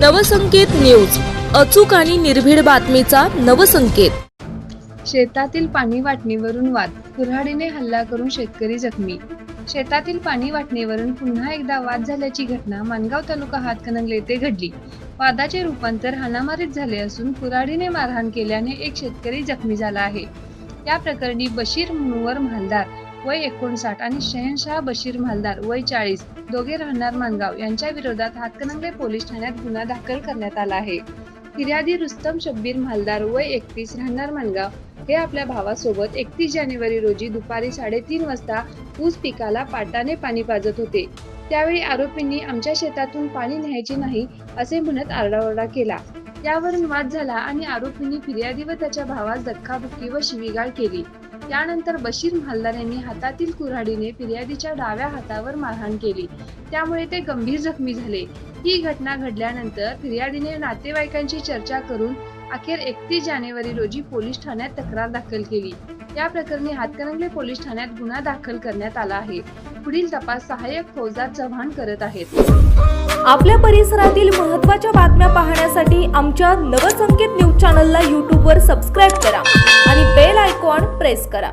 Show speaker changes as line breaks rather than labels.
Navsanket news. अचूक आणि निर्भीड बातमीचा नवसंकेत.
शेतातील पाणी वाटणीवरून वाद. कुऱ्हाडीने हल्ला करून शेतकरी जखमी. शेतातील पाणी वाटणीवरून पुन्हा एकदा वाद झाल्याची घटना मानगाव तालुका हातकणंगले येथे घडली. वादाचे रूपांतर हाणामारीत झाले असून कुऱ्हाडीने मारहाण केल्याने एक शेतकरी जखमी झाला आहे. या प्रकरणी बशीर मुनवर मालदार वय एकोणसाठ आणि शहनशाह बशीर मालदार वय चाळीस दोघे राहणार मानगाव यांच्या विरोधात हातकणंगले पोलीस ठाण्यात गुन्हा दाखल करण्यात आला आहे. फिर्यादी रुस्तम शब्बीर मालदार वय एकतीस राहणार मानगाव हे आपल्या भावासोबत एकतीस जानेवारी रोजी दुपारी साडेतीन वाजता ऊस पिकाला पाटाने पाणी पाजत होते. त्यावेळी आरोपींनी आमच्या शेतातून पाणी न्यायचे नाही असे म्हणत आरडाओरडा केला. यावरून वाद झाला आणि आरोपींनी फिर्यादी व त्याच्या भावास धक्काबुक्की व शिवीगाळ केली. त्यानंतर बशीर म्हालदार यांनी हातातील कुऱ्हाडीने फिर्यादीच्या डाव्या हातावर मारहाण केली. त्यामुळे ते गंभीर जखमी झाले. ही घटना घडल्यानंतर फिर्यादीने नातेवाईकांची चर्चा करून अखेर एकतीस जानेवारी रोजी पोलीस ठाण्यात तक्रार दाखल केली. या प्रकरणी हातकणंगले पोलीस ठाण्यात गुन्हा दाखल करण्यात आला आहे. पुढील तपास सहाय्यक फौजदार चव्हाण करत आहेत.
आपल्या परिसरातील महत्त्वाच्या बातम्या पाहण्यासाठी आमच्या नवसंकेत न्यूज चॅनलला यूट्यूबवर सबस्क्राईब करा आणि बेल आयकॉन प्रेस करा.